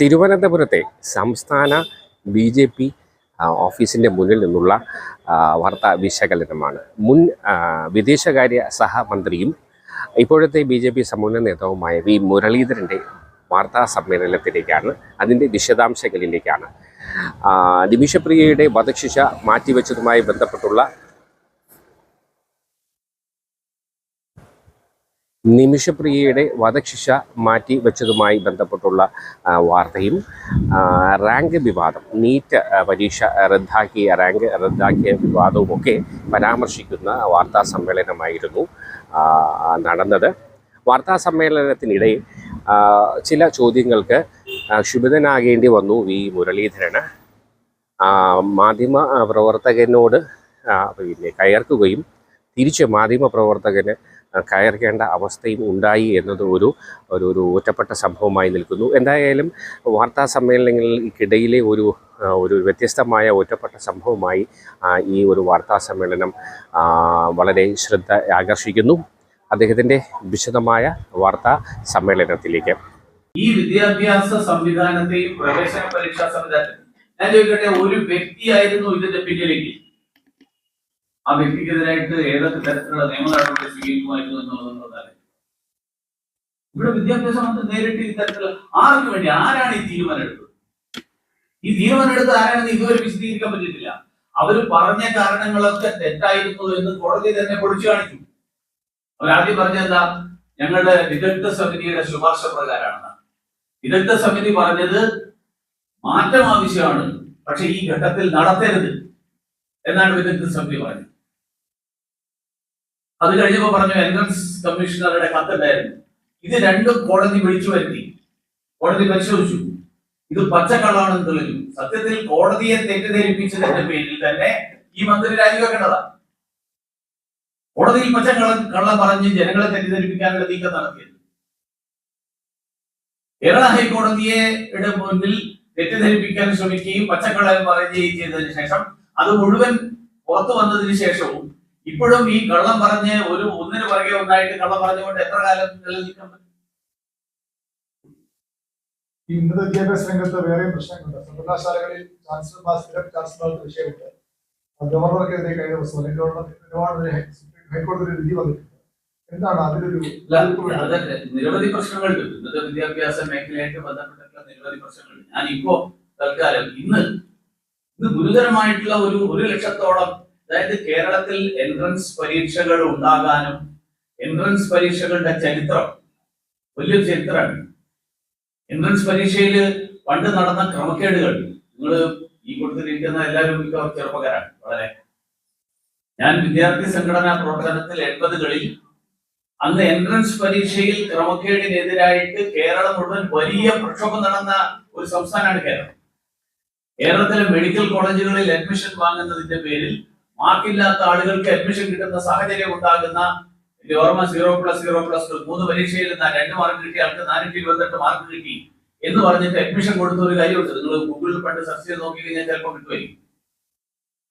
തിരുവനന്തപുരത്തെ സംസ്ഥാന B J P ഓഫീസിന്റെ മുന്നിൽ നിന്നുള്ള വാർത്താ വിശകലനമാണ്. മുൻ വിദേശകാര്യ സഹമന്ത്രിയും ഇപ്പോഴത്തെ ബി ജെ പി സമുന്നത നേതാവുമായ വി മുരളീധരന്റെ വാർത്താ സമ്മേളനത്തിലേക്കാണ് അതിന്റെ വിശദാംശങ്ങളിലേക്കാണ്. നിമിഷപ്രിയയുടെ വധശിക്ഷ മാറ്റിവെച്ചതുമായി ബന്ധപ്പെട്ടുള്ള നിമിഷപ്രിയയുടെ വധശിക്ഷ മാറ്റി വെച്ചതുമായി ബന്ധപ്പെട്ടുള്ള വാർത്തയും റാങ്ക് വിവാദം നീറ്റ് പരീക്ഷ റദ്ദാക്കിയ റാങ്ക് റദ്ദാക്കിയ വിവാദവുമൊക്കെ പരാമർശിക്കുന്ന വാർത്താ സമ്മേളനമായിരുന്നു നടന്നത്. വാർത്താ സമ്മേളനത്തിനിടെ ആ, ചില ചോദ്യങ്ങൾക്ക് ക്ഷുഭിതനാകേണ്ടി വന്നു വി മുരളീധരന്. മാധ്യമ പ്രവർത്തകനോട് പിന്നെ കയർക്കുകയും തിരിച്ച് മാധ്യമ പ്രവർത്തകന് കയർക്കേണ്ട അവസ്ഥയും ഉണ്ടായി എന്നത് ഒരു ഒരു ഒരു ഒറ്റപ്പെട്ട സംഭവമായി നിൽക്കുന്നു. എന്തായാലും വാർത്താ സമ്മേളനങ്ങൾക്കിടയിലെ ഒരു ഒരു വ്യത്യസ്തമായ ഒറ്റപ്പെട്ട സംഭവമായി ഈ ഒരു വാർത്താ സമ്മേളനം വളരെ ശ്രദ്ധ ആകർഷിക്കുന്നു. അദ്ദേഹത്തിന്റെ വിശദമായ വാർത്താ സമ്മേളനത്തിലേക്ക്. ഈ വിദ്യാഭ്യാസ സംവിധാനത്തെയും പ്രവേശന പരീക്ഷാ സംവിധാനത്തെയും ഞാൻ ചോദിക്കട്ടെ ഒരു വ്യക്തിയായിരുന്നു ഇതിന്റെ പിന്നിലേക്ക് ആ വ്യക്തിക്കെതിരായിട്ട് ഏതൊക്കെ തരത്തിലുള്ള നിയമ നടപടി സ്വീകരിക്കുമായിരുന്നു എന്നുള്ളതെന്നുള്ളതാണ് ഇവിടെ വിദ്യാഭ്യാസ മന്ത്രി നേരിട്ട് ഇത്തരത്തിലുള്ള ആർക്ക് വേണ്ടി ആരാണ് ഈ തീരുമാനം എടുത്തത്? ഈ തീരുമാനം എടുത്ത ആരാണെന്ന് ഇതുവരെ വിശദീകരിക്കാൻ പറ്റിയിട്ടില്ല. അവർ പറഞ്ഞ കാരണങ്ങളൊക്കെ തെറ്റായിരുന്നു എന്ന് കോടതി തന്നെ പൊളിച്ചു കാണിച്ചു. അവരാദ്യം പറഞ്ഞെന്താ ഞങ്ങളുടെ വിദഗ്ധ സമിതിയുടെ ശുപാർശ പ്രകാരമാണ്. വിദഗ്ധ സമിതി പറഞ്ഞത് മാറ്റം ആവശ്യമാണ്. പക്ഷെ ഈ ഘട്ടത്തിൽ നടത്തരുത് എന്നാണ് വിദഗ്ധ സമിതി പറഞ്ഞത്. അത് കഴിഞ്ഞപ്പോ പറഞ്ഞു എൻട്രൻസ് കമ്മീഷണറുടെ കത്തുണ്ടായിരുന്നു. ഇത് രണ്ടും കോടതി വിളിച്ചു വരുത്തി. കോടതി പരിശോധിച്ചു. ഇത് പച്ചക്കള്ളാണെന്ന് തെളിഞ്ഞു. സത്യത്തിൽ കോടതിയെ തെറ്റിദ്ധരിപ്പിച്ചതിന്റെ പേരിൽ തന്നെ ഈ മന്ത്രി രാജിവെക്കേണ്ടതാണ് കോടതിയിൽ പച്ചക്കള്ള കള്ളം പറഞ്ഞ് ജനങ്ങളെ തെറ്റിദ്ധരിപ്പിക്കാനുള്ള നീക്കം നടത്തിയത്. കേരള ഹൈക്കോടതിയെ മുന്നിൽ തെറ്റിദ്ധരിപ്പിക്കാൻ ശ്രമിക്കുകയും പച്ചക്കള്ളം പറയുകയും ചെയ്തതിനു ശേഷം അത് മുഴുവൻ പുറത്തു വന്നതിന് ശേഷവും ഇപ്പോഴും ഈ കള്ളം പറഞ്ഞ് ഒരു ഒന്നിന് പുറകെ ഉണ്ടായിട്ട് കള്ളം പറഞ്ഞുകൊണ്ട് എത്ര കാലം നിലനിൽക്കാൻ പറ്റും? ഉന്നത വിദ്യാഭ്യാസ രംഗത്ത് വേറെയും പ്രശ്നങ്ങളുണ്ട്. സർവകലാശാലകളിൽ ചാൻസലർമാർ സ്ഥിരം ചാൻസലർക്ക് വിഷയമുണ്ട്. ഗവർണർക്കെതിരെ കഴിഞ്ഞ ദിവസം അല്ലെങ്കിൽ ഗവർണർ ഒരുപാട് ഹൈക്കോടതി ഒരു വിധി വന്നിട്ടുണ്ട്. എന്താണ് അതിലൊരു നിരവധി പ്രശ്നങ്ങളുണ്ട്. ഇന്നത്തെ വിദ്യാഭ്യാസ മേഖലയായിട്ട് ബന്ധപ്പെട്ടിട്ടുള്ള നിരവധി പ്രശ്നങ്ങളുണ്ട്. ഞാൻ ഇപ്പോ തൽക്കാലം ഇന്ന് ഇന്ന് ഗുരുതരമായിട്ടുള്ള ഒരു ഒരു ലക്ഷത്തോളം അതായത് കേരളത്തിൽ എൻട്രൻസ് പരീക്ഷകൾ ഉണ്ടാകാനും എൻട്രൻസ് പരീക്ഷകളുടെ ചരിത്രം വലിയ ചരിത്രമാണ്. എൻട്രൻസ് പരീക്ഷയിൽ പണ്ട് നടന്ന ക്രമക്കേടുകൾ. നിങ്ങൾ ഈ കൊടുത്തിരിക്കുന്ന എല്ലാവരും മിക്കവാറും ചെറുപ്പക്കാരാണ് വളരെ. ഞാൻ വിദ്യാർത്ഥി സംഘടനാ പ്രവർത്തനത്തിൽ എൺപതുകളിൽ അന്ന് എൻട്രൻസ് പരീക്ഷയിൽ ക്രമക്കേടിനെതിരായിട്ട് കേരളം മുഴുവൻ വലിയ പ്രക്ഷോഭം നടന്ന ഒരു സംസ്ഥാനമാണ് കേരളം. കേരളത്തിലെ മെഡിക്കൽ കോളേജുകളിൽ അഡ്മിഷൻ വാങ്ങുന്നതിന്റെ പേരിൽ മാർക്കില്ലാത്ത ആളുകൾക്ക് അഡ്മിഷൻ കിട്ടുന്ന സാഹചര്യം ഉണ്ടാകുന്ന ഓർമ്മ zero plus zero plus two മൂന്ന് പരീക്ഷയിൽ രണ്ട് മാർക്ക് കിട്ടി ആൾക്ക് നാനൂറ്റി ഇരുപത്തെട്ട് മാർക്ക് കിട്ടി എന്ന് പറഞ്ഞിട്ട് അഡ്മിഷൻ കൊടുത്ത ഒരു കാര്യമുണ്ട്. നിങ്ങൾ ഗൂഗിളിൽ പണ്ട് സെർച്ച് ചെയ്ത് നോക്കി കഴിഞ്ഞാൽ ചിലപ്പോൾ കിട്ടുമായിരിക്കും.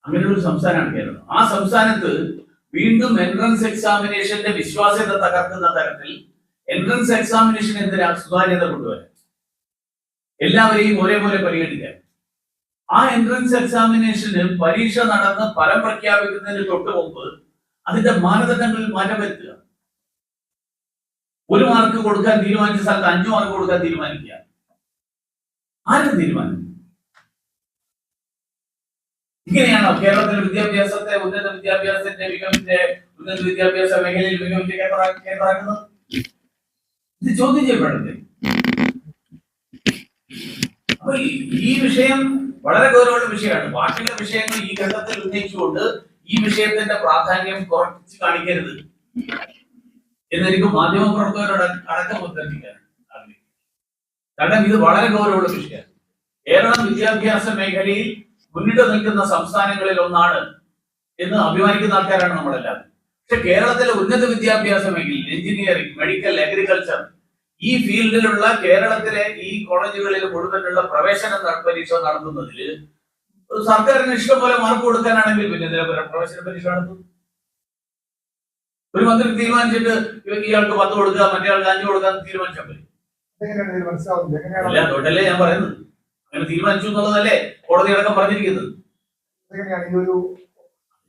അങ്ങനെ ഒരു സംസ്ഥാനമാണ് കേരളം. ആ സംസ്ഥാനത്ത് വീണ്ടും എൻട്രൻസ് എക്സാമിനേഷന്റെ വിശ്വാസ്യത തകർക്കുന്ന തരത്തിൽ എൻട്രൻസ് എക്സാമിനേഷൻ എന്തിനാ സുതാര്യത കൊണ്ടുവരാൻ? എല്ലാവരെയും ഒരേപോലെ പരിഗണിക്കാൻ. ആ എൻട്രൻസ് എക്സാമിനേഷന് പരീക്ഷ നടന്ന് ഫലം പ്രഖ്യാപിക്കുന്നതിന് തൊട്ട് മുമ്പ് അതിന്റെ മാനദണ്ഡങ്ങളിൽ മാറ്റം വരുത്തുക ഒരു മാർക്ക് കൊടുക്കാൻ തീരുമാനിച്ച സ്ഥലത്ത് അഞ്ചു മാർക്ക് കൊടുക്കാൻ തീരുമാനിക്കുക. ആരും തീരുമാനിക്കും ഇങ്ങനെയാണോ കേരളത്തിലെ വിദ്യാഭ്യാസത്തെ ഉന്നത വിദ്യാഭ്യാസത്തിന്റെ മികവിന്റെ ഉന്നത വിദ്യാഭ്യാസ മേഖലയിൽ മികവിന്റെ കേന്ദ്ര- കേന്ദ്രമാക്കുന്നത്? ഇത് ചോദ്യം ചെയ്യപ്പെടുന്നത് അപ്പൊ ഈ വിഷയം വളരെ ഗൗരവമുള്ള വിഷയമാണ്. ബാക്കിയുള്ള വിഷയങ്ങൾ ഈ ഘട്ടത്തിൽ ഉന്നയിച്ചുകൊണ്ട് ഈ വിഷയത്തിന്റെ പ്രാധാന്യം കുറച്ച് കാണിക്കരുത്. എന്നെനിക്ക് മാധ്യമ പ്രവർത്തകരോട് അടക്കം ഉദ്ധരിക്കാൻ കാരണം ഇത് വളരെ ഗൗരവമുള്ള വിഷയമാണ്. കേരളം വിദ്യാഭ്യാസ മേഖലയിൽ മുന്നിട്ട് നിൽക്കുന്ന സംസ്ഥാനങ്ങളിൽ ഒന്നാണ് എന്ന് അഭിമാനിക്കുന്ന ആൾക്കാരാണ് നമ്മളെല്ലാം പക്ഷെ കേരളത്തിലെ ഉന്നത വിദ്യാഭ്യാസ മേഖലയിൽ എഞ്ചിനീയറിംഗ് മെഡിക്കൽ അഗ്രികൾച്ചർ ഈ ഫീൽഡിലുള്ള കേരളത്തിലെ ഈ കോളേജുകളിൽ മുഴുവനുള്ള പ്രവേശന പരീക്ഷ നടത്തുന്നതിൽ സർക്കാരിന് ഇഷ്ടംപോലെ മാർക്ക് കൊടുക്കാനാണെങ്കിൽ പിന്നെ എന്തിനാ പ്രവേശന പരീക്ഷ നടത്തും ഒരു മന്ത്രി തീരുമാനിച്ചിട്ട് ഇയാൾക്ക് പത്ത് കൊടുക്കുക മറ്റേ ആൾക്ക് അഞ്ച് കൊടുക്കാൻ തീരുമാനിച്ചാൽ മതി. എങ്ങനെയാണ് അതുകൊണ്ടല്ലേ ഞാൻ പറയുന്നത്. അങ്ങനെ തീരുമാനിച്ചു എന്നുള്ളതല്ലേ കോടതി അടക്കം പറഞ്ഞിരിക്കുന്നത്.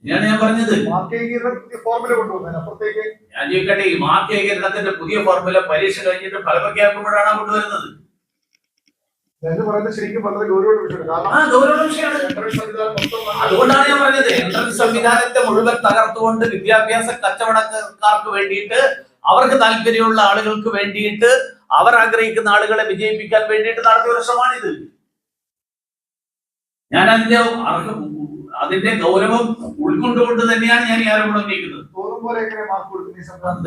എങ്ങനെയാണ് ഞാൻ പറഞ്ഞത്. ഞാൻ ചോദിക്കട്ടെ ഈ മാർക്ക് ഏകീകരണത്തിന്റെ പുതിയ ഫോർമുല പരീക്ഷ കഴിഞ്ഞിട്ട് ഫലപ്രഖ്യാപിക്കുമ്പോഴാണ് കൊണ്ടുവരുന്നത്. അതുകൊണ്ടാണ് ഞാൻ പറഞ്ഞത്. എൻട്രൻസ് സംവിധാനത്തെ മുഴുവൻ തകർത്തുകൊണ്ട് വിദ്യാഭ്യാസ കച്ചവടക്കാർക്ക് വേണ്ടിയിട്ട് അവർക്ക് താല്പര്യമുള്ള ആളുകൾക്ക് വേണ്ടിയിട്ട് അവർ ആഗ്രഹിക്കുന്ന ആളുകളെ വിജയിപ്പിക്കാൻ വേണ്ടിയിട്ട് നടത്തിയ വർഷമാണിത് ഞാൻ അതിന്റെ അതിന്റെ ഗൗരവം ഉൾക്കൊണ്ടുകൊണ്ട് തന്നെയാണ് ഞാൻ ഈ ആരോപണം ഉന്നയിക്കുന്നത്.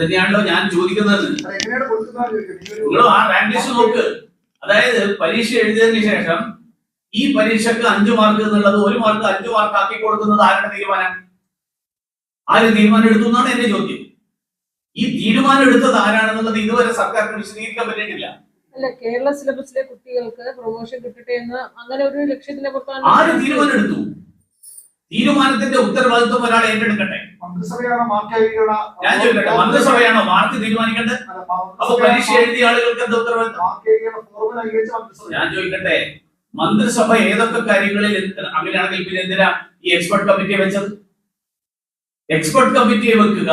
തന്നെയാണല്ലോ ഞാൻ ചോദിക്കുന്നത്. നിങ്ങളോ ആ റാങ്ക് ലിസ്റ്റ് നോക്ക്. അതായത് പരീക്ഷ എഴുതിയതിനു ശേഷം ഈ പരീക്ഷക്ക് അഞ്ചു മാർക്ക് എന്നുള്ളത് ഒരു മാർക്ക് അഞ്ചു മാർക്ക് ആക്കി കൊടുക്കുന്നത് ആരുടെ തീരുമാനം? ആര് തീരുമാനം എടുത്തു എന്നാണ് എന്റെ ചോദ്യം. ഈ തീരുമാനം എടുത്തത് ആരാണെന്നുള്ളത് ഇതുവരെ സർക്കാരിന് വിശദീകരിക്കാൻ പറ്റിയിട്ടില്ല. അല്ല കേരള സിലബസിലെ കുട്ടികൾക്ക് പ്രൊമോഷൻ കിട്ടട്ടെ എന്ന് അങ്ങനെ ഒരു ലക്ഷ്യത്തിന്റെ പുറത്താണ് ആര് തീരുമാനം എടുത്തു? തീരുമാനത്തിന്റെ ഉത്തരവാദിത്വം ഒരാൾ ഏറ്റെടുക്കട്ടെ. മന്ത്രിസഭയാണ് മാർക്ക് ഏകീകരണം ഞാൻ ചോദിക്കട്ടെ മന്ത്രിസഭയാണോ മാർക്ക് തീരുമാനിക്കേണ്ടത്? അല്ല, അപ്പൊ പരീക്ഷ എഴുതിയ ആളുകൾക്ക് എന്താ ഉത്തരവാദിത്വം? ഞാൻ ചോദിക്കട്ടെ മന്ത്രിസഭ ഏതൊക്കെ കാര്യങ്ങളിൽ അങ്ങനെയാണെങ്കിൽ പിന്നെ എന്തിനാ ഈ എക്സ്പെർട്ട് കമ്മിറ്റിയെ വെച്ചത്? എക്സ്പെർട്ട് കമ്മിറ്റിയെ വെക്കുക.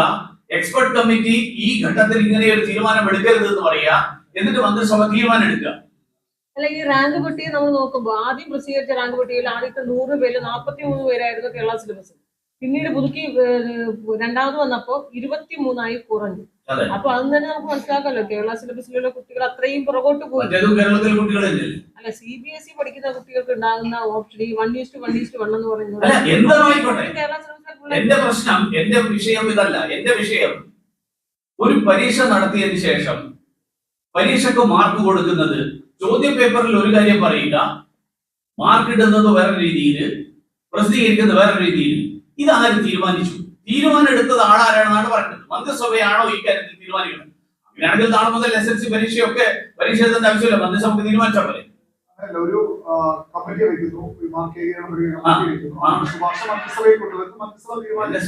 എക്സ്പെർട്ട് കമ്മിറ്റി ഈ ഘട്ടത്തിൽ ഇങ്ങനെ ഒരു തീരുമാനം എടുക്കരുത് എന്ന് പറയുക. എന്നിട്ട് മന്ത്രിസഭ തീരുമാനം എടുക്കുക. അല്ല ഈ റാങ്ക് പട്ടിക നമ്മൾ നോക്കുമ്പോൾ ആദ്യം പ്രസിദ്ധീകരിച്ച റാങ്ക് പട്ടികയിൽ ആദ്യത്തെ നൂറ് പേര് നാൽപ്പത്തി മൂന്ന് പേരായിരുന്നു കേരള സിലബസ് പിന്നീട് പുതുക്കി രണ്ടാമത് വന്നപ്പോ ഇരുപത്തി മൂന്നായി കുറഞ്ഞു അപ്പൊ അത് തന്നെ നമുക്ക് മനസ്സിലാക്കാമല്ലോ കേരള സിലബസിലുള്ള കുട്ടികൾ അത്രയും പുറകോട്ട് പോയി. അല്ല സി ബി എസ് ഇ പഠിക്കുന്ന കുട്ടികൾക്ക് ഉണ്ടാകുന്ന ഓപ്ഷൻ ഈ one east one east one എന്ന് പറയുന്നത് കേരള സിലബസിലെ എന്റെ പ്രശ്നം എന്റെ വിഷയം ഇതല്ല എന്റെ വിഷയം. ഒരു പരീക്ഷ നടത്തിയതിനു ശേഷം പരീക്ഷക്ക് മാർക്ക് കൊടുക്കുന്നത് ചോദ്യ പേപ്പറിൽ ഒരു കാര്യം പറയുക മാർക്ക് ഇടുന്നത് വേറെ രീതിയിൽ പ്രസിദ്ധീകരിക്കുന്നത് വേറെ രീതിയിൽ. ഇതാരും തീരുമാനിച്ചു? തീരുമാനം എടുത്തത് ആളാരാണെന്നാണ് പറയുന്നത് മന്ത്രിസഭയാണോ ഈ കാര്യത്തിൽ തീരുമാനിക്കുന്നത്? അങ്ങനെയാണെങ്കിൽ നാളെ മുതൽ എസ് എൽ സി പരീക്ഷയൊക്കെ പരീക്ഷ എഴുതേണ്ട ആവശ്യമില്ല. മന്ത്രിസഭയ്ക്ക് തീരുമാനിച്ചാൽ പോലെ ഒരു കമ്മിറ്റി വയ്ക്കുന്നു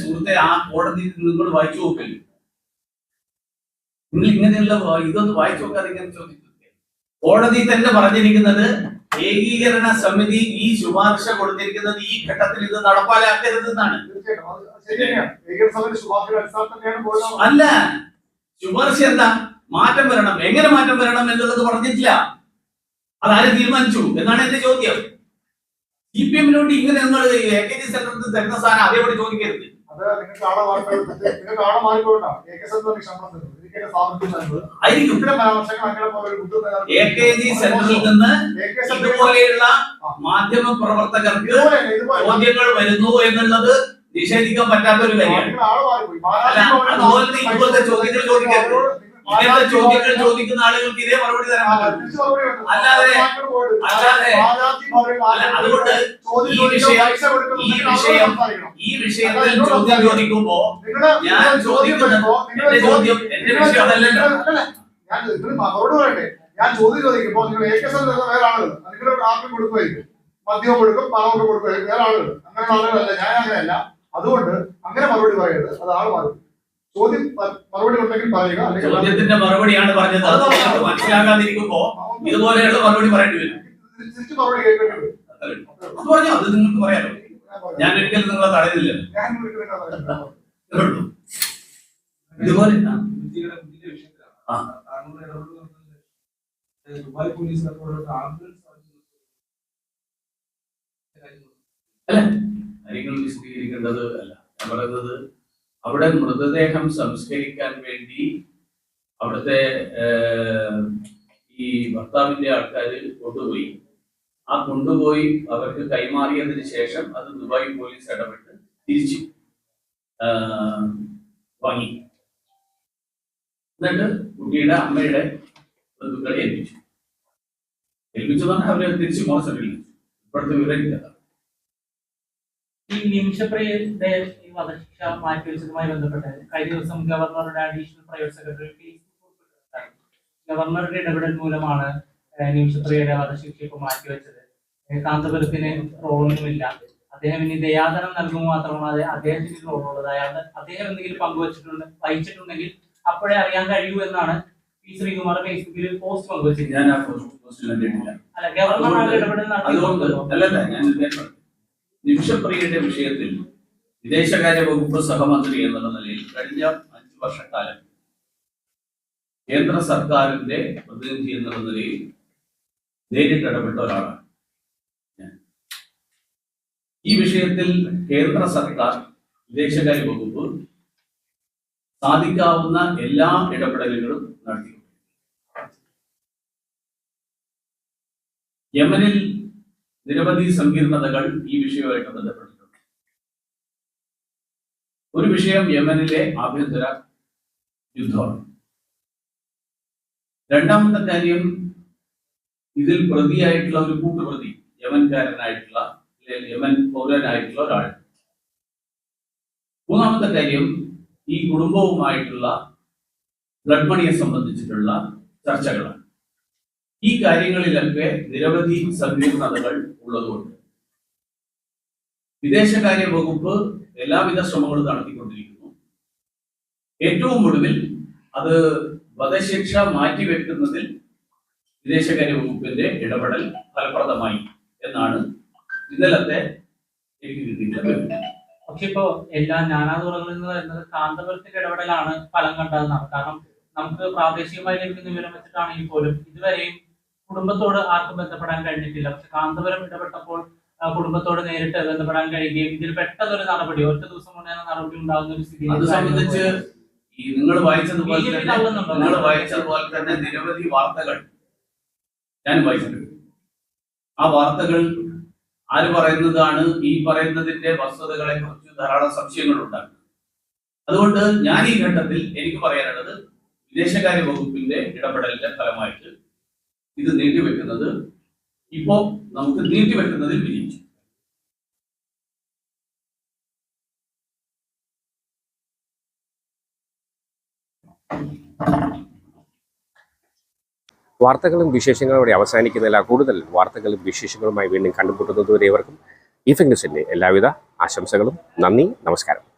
സുഹൃത്തെ ആ കോടതി നിങ്ങൾ വായിച്ചു നോക്കല്ലോ? നിങ്ങൾ ഇങ്ങനെയുള്ള ഇതൊന്ന് വായിച്ചു നോക്കാതെ ഇങ്ങനെ ചോദിച്ചു കോടതി തന്നെ പറഞ്ഞിരിക്കുന്നത് ഏകീകരണ സമിതി ഈ ശുപാർശ കൊടുത്തിരിക്കുന്നത് ഈ ഘട്ടത്തിൽ ഇത് നടപ്പാലാക്കരുത് എന്നാണ് തീർച്ചയായിട്ടും. അത് ശരി തന്നെയാണ് ഏകീകരണ സഭയുടെ ശുപാർശയുടെ അടിസ്ഥാനത്തിൽ തന്നെയാണ് അല്ല ശുപാർശ എന്താ? മാറ്റം വരണം. എങ്ങനെ മാറ്റം വരണം എന്നുള്ളത് പറഞ്ഞിട്ടില്ല. അതാരും തീരുമാനിച്ചു എന്നാണ് എന്റെ ചോദ്യം. സി പി എമ്മിനോട് ഇങ്ങനെ നിങ്ങൾ എ കെ ജി സെക്രട്ടറി തരുന്ന സാധനം അതേപോലെ ചോദിക്കരുത്. അത് നിങ്ങൾക്ക് ആളെ നിങ്ങൾക്ക് ആളെ മാറിക്കൊണ്ടാണ് എ കെ ശമ്പളം തരുന്നത് ഇതുപോലെയുള്ള മാധ്യമ പ്രവർത്തകർക്ക് ചോദ്യങ്ങൾ വരുന്നു എന്നുള്ളത് നിഷേധിക്കാൻ പറ്റാത്ത ഒരു കാര്യമാണ് ചോദ്യങ്ങൾ ചോദിക്കരുത്. ഇങ്ങനത്തെ ചോദ്യങ്ങൾ ചോദിക്കുന്ന ആളുകൾക്ക് ഇതേ മറുപടി തരാൻ അല്ലാതെ- അല്ലാതെ- അല്ല, അതുകൊണ്ട് ഈ വിഷയം- ഈ വിഷയം ഈ വിഷയത്തിൽ ചോദ്യം ചോദിക്കുമ്പോ ഞാൻ ചോദിക്കുമ്പോ എന്റെ ചോദ്യം എന്റെ വിഷയം അതല്ലല്ലോ. ഞാൻ മറുപടി പറയട്ടെ. ഞാൻ ചോദ്യം ചോദിക്കുമ്പോൾ നിങ്ങൾ എ കെ സെന്ററിൽ വേറെ ആളുകൾ നിങ്ങൾ ആർക്കും കൊടുക്കുമായിരിക്കും. മദ്യവും കൊടുക്കും പണമൊക്കെ കൊടുക്കുമായിരിക്കും. വേറെ ആളുകൾ അങ്ങനെ ആളുകളല്ല. ഞാൻ അങ്ങനെയല്ല. അതുകൊണ്ട് അങ്ങനെ മറുപടി പറയരുത്. അത് ആൾ മാറും ചോദ്യം മറുപടി ഉണ്ടെങ്കിൽ പറയുക. ചോദ്യത്തിന്റെ മറുപടിയാണ് പറഞ്ഞത്. അത് മനസ്സിലാകാതിരിക്കുമ്പോ ഇതുപോലെയുള്ള മറുപടി പറയേണ്ടി വരും. അത് പറഞ്ഞു അത് നിങ്ങൾക്ക് പറയാലോ. ഞാൻ ഒരിക്കലും നിങ്ങളെ തടയുന്നില്ല. ഇതുപോലെ ദുബായ് പോലീസ് ആംബുലൻസ് കാര്യങ്ങൾ വിശദീകരിക്കേണ്ടത് അല്ല. ഞാൻ പറയുന്നത് അവിടെ മൃതദേഹം സംസ്കരിക്കാൻ വേണ്ടി അവിടുത്തെ ഈ ഭർത്താവിന്റെ ആൾക്കാർ കൊണ്ടുപോയി. ആ കൊണ്ടുപോയി അവർക്ക് കൈമാറിയതിന് ശേഷം അത് ദുബായ് പോലീസ് ഇടപെട്ട് തിരിച്ചു വാങ്ങി. എന്നിട്ട് കുട്ടിയുടെ അമ്മയുടെ ബന്ധുക്കളെ ഏൽപ്പിച്ചു. ഏൽപ്പിച്ചു പറഞ്ഞാൽ അവരെ തിരിച്ചു മോശമില്ല ഇപ്പോഴത്തെ വിവരം ഈ നിമിഷപ്രിയ വധശിക്ഷ മാറ്റിവെച്ചതുമായി ബന്ധപ്പെട്ട് കഴിഞ്ഞ ദിവസം ഗവർണറുടെ അഡീഷണൽ പ്രൈവറ്റ് സെക്രട്ടറി. ഗവർണറുടെ ഇടപെടൽ മൂലമാണ് നിമിഷപ്രിയയുടെ വധശിക്ഷ ഇപ്പൊ മാറ്റിവെച്ചത് കാന്തപുരത്തിന് റോളൊന്നുമില്ല അദ്ദേഹം ഇനി ദയാദനം നൽകുമ്പോൾ മാത്രമാണ് അദ്ദേഹത്തിന് റോളുള്ളത്. അയാൾ അദ്ദേഹം എന്തെങ്കിലും പങ്കുവച്ചിട്ടുണ്ട് വഹിച്ചിട്ടുണ്ടെങ്കിൽ അപ്പോഴേ അറിയാൻ കഴിയൂ എന്നാണ് പി ശ്രീകുമാർ ഫേസ്ബുക്കിൽ പോസ്റ്റ് പങ്കുവച്ചത് ഞാൻ അല്ല ഗവർണർ ഇടപെടൽ നടത്തി. നിമിഷപ്രിയയുടെ വിഷയത്തിൽ വിദേശകാര്യ വകുപ്പ് സഹമന്ത്രി എന്നുള്ള നിലയിൽ കഴിഞ്ഞ അഞ്ചു വർഷക്കാലം കേന്ദ്ര സർക്കാരിന്റെ പ്രതിനിധി എന്നുള്ള നിലയിൽ നേരിട്ട് ഇടപെട്ട ഒരാളാണ് ഈ വിഷയത്തിൽ കേന്ദ്ര സർക്കാർ വിദേശകാര്യ വകുപ്പ് സാധിക്കാവുന്ന എല്ലാ ഇടപെടലുകളും നടത്തി യമനിൽ നിരവധി സങ്കീർണതകൾ ഈ വിഷയവുമായിട്ട് ബന്ധപ്പെട്ടിട്ടുണ്ട് ഒരു വിഷയം യമനിലെ ആഭ്യന്തര യുദ്ധമാണ്. രണ്ടാമത്തെ കാര്യം ഇതിൽ പ്രതിയായിട്ടുള്ള ഒരു കൂട്ടുപ്രതി യമൻകാരനായിട്ടുള്ള യമൻ പൗരനായിട്ടുള്ള ഒരാൾ. മൂന്നാമത്തെ കാര്യം ഈ കുടുംബവുമായിട്ടുള്ള ബ്ലഡ് മണിയെ സംബന്ധിച്ചിട്ടുള്ള ചർച്ചകളാണ്. ഈ കാര്യങ്ങളിലൊക്കെ നിരവധി സങ്കീർണതകൾ ഉള്ളതുകൊണ്ട് വിദേശകാര്യ വകുപ്പ് എല്ലാവിധ ശ്രമങ്ങളും നടത്തിക്കൊണ്ടിരിക്കുന്നു. ഏറ്റവും ഒടുവിൽ അത് വധശിക്ഷ മാറ്റിവെക്കുന്നതിൽ വിദേശകാര്യ വകുപ്പിന്റെ ഇടപെടൽ ഫലപ്രദമായി എന്നാണ് ഇന്നലത്തെ പക്ഷെ ഇപ്പോ എല്ലാ ജ്ഞാനാതുറകളിൽ നിന്ന് വരുന്നത് കാന്തപുരത്തിന്റെ ഇടപെടലാണ് ഫലം കണ്ടതെന്നാണ്. കാരണം നമുക്ക് പ്രാദേശികമായി ലഭിക്കുന്ന വിവരം വെച്ചിട്ടാണെങ്കിൽ പോലും ഇതുവരെയും കുടുംബത്തോട് ആർക്കും ബന്ധപ്പെടാൻ കഴിഞ്ഞിട്ടില്ല. പക്ഷെ കാന്തപുരം ഇടപെട്ടപ്പോൾ കുടുംബത്തോട് നേരിട്ട് ബന്ധപ്പെടാൻ കഴിയുകയും ഇതിൽ പെട്ടെന്നൊരു നടപടി ഒറ്റ ദിവസം കൊണ്ട് തന്നെ നടപടി ഉണ്ടാകുന്ന ഒരു സ്ഥിതി അത് സംബന്ധിച്ച് ഈ നിങ്ങൾ വായിച്ചതുപോലെ തന്നെ നിങ്ങൾ വായിച്ചതുപോലെ തന്നെ നിരവധി വാർത്തകൾ ഞാൻ വായിച്ചിട്ടുണ്ട്. ആ വാർത്തകൾ ആര് പറയുന്നതാണ് ഈ പറയുന്നതിന്റെ വസ്തുതകളെ കുറിച്ച് ധാരാളം സംശയങ്ങൾ ഉണ്ടാകും. അതുകൊണ്ട് ഞാൻ ഈ ഘട്ടത്തിൽ എനിക്ക് പറയാനുള്ളത് വിദേശകാര്യ വകുപ്പിന്റെ ഇടപെടലിന്റെ ഫലമായിട്ട് ഇത് നീട്ടിവെക്കുന്നത് ഇപ്പോ നമുക്ക് നീട്ടി നീട്ടിവെക്കുന്നതിൽ വിജയിച്ചു വാർത്തകളും വിശേഷങ്ങളും ഇവിടെ അവസാനിക്കുന്നില്ല കൂടുതൽ വാർത്തകളും വിശേഷങ്ങളുമായി വീണ്ടും കണ്ടുമുട്ടുന്നതുവരെ ഇവർക്കും ന്യൂസിന്റെ എല്ലാവിധ ആശംസകളും. നന്ദി നമസ്കാരം.